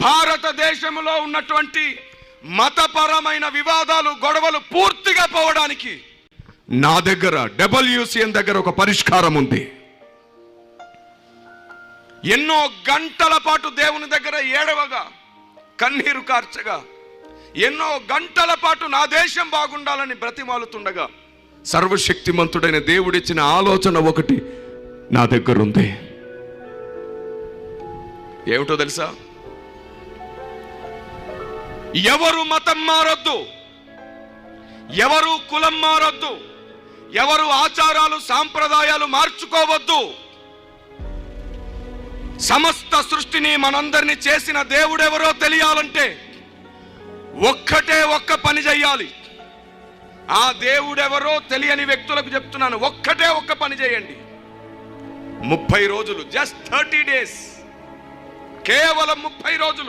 భారతదేశంలో ఉన్నటువంటి మతపరమైన వివాదాలు గొడవలు పూర్తిగా పోవడానికి నా దగ్గర డబ్ల్యూసిఎన్ దగ్గర ఒక పరిష్కారం ఉంది. ఎన్నో గంటల పాటు దేవుని దగ్గర ఏడవగా కన్నీరు కార్చగా ఎన్నో గంటల పాటు నా దేశం బాగుండాలని బ్రతిమాలుతుండగా సర్వశక్తిమంతుడైన దేవుడిచ్చిన ఆలోచన ఒకటి నా దగ్గర ఉంది ఏమిటో తెలుసా? ఎవరు మతం మారొద్దు? ఎవరు కులం మారొద్దు? ఎవరు ఆచారాలు సాంప్రదాయాలు మార్చుకోవద్దు? సమస్త సృష్టిని మనందరిని చేసిన దేవుడెవరో తెలియాలంటే ఒక్కటే ఒక్క పని చేయాలి ఆ దేవుడెవరో తెలియని వ్యక్తులకు చెప్తున్నాను ఒక్కటే ఒక్క పని చేయండి. ముప్పై రోజులు జస్ట్ థర్టీ డేస్ కేవలం ముప్పై రోజులు.